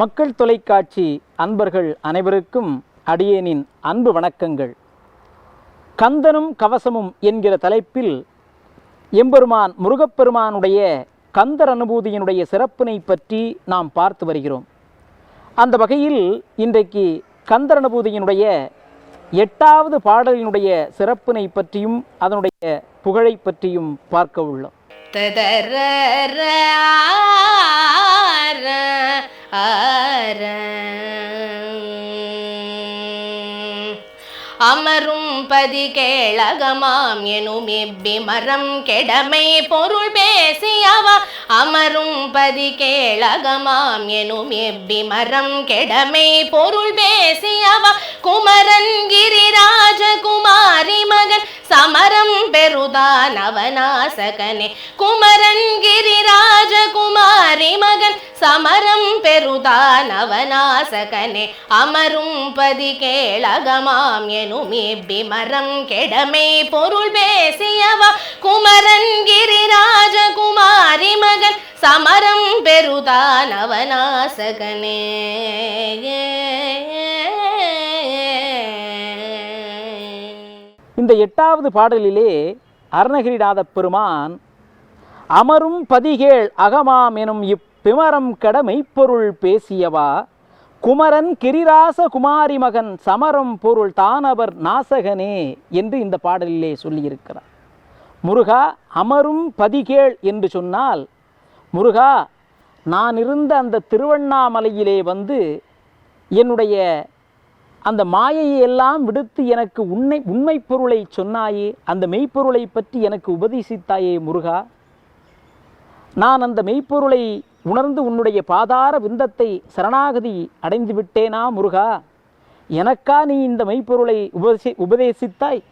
மக்கள் தொலைக்காட்சி அன்பர்கள் அனைவருக்கும் அடியேனின் அன்பு வணக்கங்கள். கந்தனும் கவசமும் என்கிற தலைப்பில் எம்பெருமான் முருகப்பெருமானுடைய கந்தர் அனுபூதியினுடைய சிறப்பினை பற்றி நாம் பார்த்து வருகிறோம். அந்த வகையில் இன்றைக்கு கந்தர் அனுபூதியினுடைய எட்டாவது பாடலினுடைய சிறப்பினை பற்றியும் அதனுடைய புகழை பற்றியும் பார்க்க உள்ளோம். ஆர அமரும் பதி கேளகமாம் எனும் எவ்விமரம் கெடமை பொருள் பேசியவா. அமரும் பதி கேளகமாம் எனும் எவ்விமரம் கெடமை பொருள் பேசியவா. குமரன் கிரிராஜ குமாரி மகன் சமரம் பெருதான் அவனாசகனே குமரன் கிரிராஜ குமார் நவநாசகனே அமரும் பதி கேளகமாம் எனும் இப்படி மரம் கெடமே. பொருள் பேசியவா? குமரன் கிரிராஜ குமாரி மகன் சமரம் பெருதான் அவனாசகனே இந்த எட்டாவது பாடலிலே அருணகிரிநாத பெருமான் அமரும் பதிகேள் அகமாம் எனும் இப் பிமரம் கட மெய்ப்பொருள் பேசியவா? குமரன் கிரிராச குமாரி மகன் சமரம் பொருள் தானவர் நாசகனே என்று இந்த பாடலிலே சொல்லியிருக்கிறார். முருகா அமரும் பதிகேள் என்று சொன்னால் முருகா நான் இருந்த அந்த திருவண்ணாமலையிலே வந்து என்னுடைய அந்த மாயையை எல்லாம் விடுத்து எனக்கு உண்மை உண்மை பொருளை சொன்னாயே அந்த மெய்ப்பொருளை பற்றி எனக்கு உபதேசித்தாயே முருகா. நான் அந்த மெய்ப்பொருளை உணர்ந்து உன்னுடைய பாதார விந்தத்தை சரணாகதி அடைந்து விட்டேனா முருகா? எனக்கா நீ இந்த மெய்ப்பொருளை உபதேசி உபதேசித்தாய்?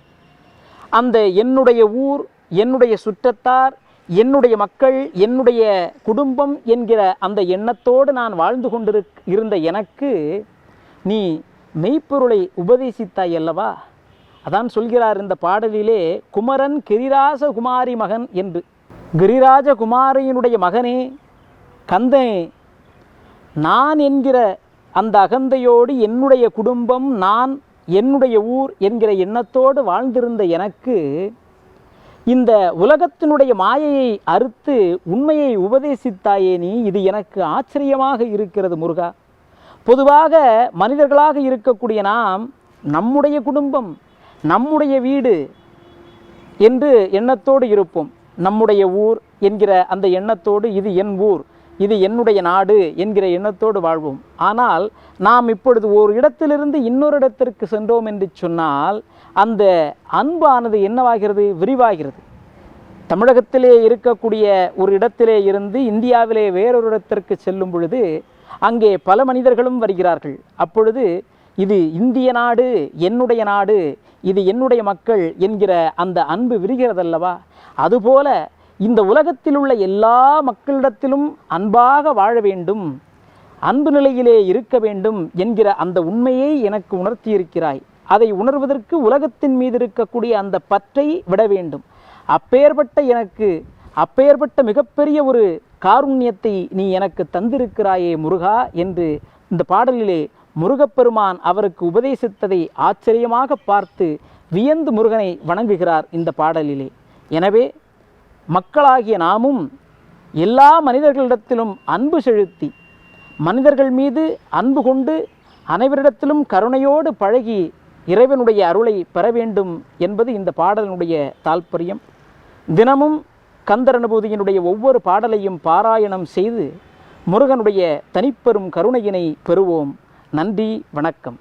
அந்த என்னுடைய ஊர் என்னுடைய சுற்றத்தார் என்னுடைய மக்கள் என்னுடைய குடும்பம் என்கிற அந்த எண்ணத்தோடு நான் வாழ்ந்து கொண்டிரு இருந்த எனக்கு நீ மெய்ப்பொருளை உபதேசித்தாய் அல்லவா? அதான் சொல்கிறார் இந்த பாடலிலே குமரன் கிரிராச குமாரி மகன் என்று. கிரிராஜ குமாரியினுடைய மகனே கந்தனே நான் என்கிற அந்த அகந்தையோடு என்னுடைய குடும்பம் நான் என்னுடைய ஊர் என்கிற எண்ணத்தோடு வாழ்ந்திருந்த எனக்கு இந்த உலகத்தினுடைய மாயையை அறுத்து உண்மையை உபதேசித்தாயே நீ இது எனக்கு ஆச்சரியமாக இருக்கிறது முருகா. பொதுவாக மனிதர்களாக இருக்கக்கூடிய நாம் நம்முடைய குடும்பம் நம்முடைய வீடு என்று எண்ணத்தோடு இருப்போம். நம்முடைய ஊர் என்கிற அந்த எண்ணத்தோடு இது என் ஊர். இது என்னுடைய நாடு என்கிற எண்ணத்தோடு வாழ்வோம். ஆனால் நாம் இப்பொழுது ஒரு இடத்திலிருந்து இன்னொரு இடத்திற்கு சென்றோம் என்று சொன்னால் அந்த அன்பானது என்னவாகிறது? விரிவாகிறது. தமிழகத்திலே இருக்கக்கூடிய ஒரு இடத்திலே இருந்து இந்தியாவிலே வேறொரு இடத்திற்கு செல்லும் பொழுது அங்கே பல மனிதர்களும் வருகிறார்கள். அப்பொழுது இது இந்திய நாடு என்னுடைய நாடு இது என்னுடைய மக்கள் என்கிற அந்த அன்பு விரிகிறதல்லவா? அதுபோல இந்த உலகத்தில் உள்ள எல்லா மக்களிடத்திலும் அன்பாக வாழ வேண்டும் அன்பு நிலையிலே இருக்க வேண்டும் என்கிற அந்த உண்மையை எனக்கு உணர்த்தியிருக்கிறாய். அதை உணர்வதற்கு உலகத்தின் மீது இருக்கக்கூடிய அந்த பற்றை விட வேண்டும். அப்பேற்பட்ட எனக்கு அப்பேற்பட்ட மிகப்பெரிய ஒரு காருண்யத்தை நீ எனக்கு தந்திருக்கிறாயே முருகா என்று இந்த பாடலிலே முருகப்பெருமான் அவருக்கு உபதேசித்ததை ஆச்சரியமாக பார்த்து வியந்து முருகனை வணங்குகிறார் இந்த பாடலிலே. எனவே மக்களாகிய நாமும் எல்லா மனிதர்களிடத்திலும் அன்பு செலுத்தி மனிதர்கள் மீது அன்பு கொண்டு அனைவரிடத்திலும் கருணையோடு பழகி இறைவனுடைய அருளை பெற வேண்டும் என்பது இந்த பாடலினுடைய தாற்பயம் தினமும் கந்தர் அனுபூதியினுடைய ஒவ்வொரு பாடலையும் பாராயணம் செய்து முருகனுடைய தனிப்பெரும் கருணையினை பெறுவோம். நன்றி வணக்கம்.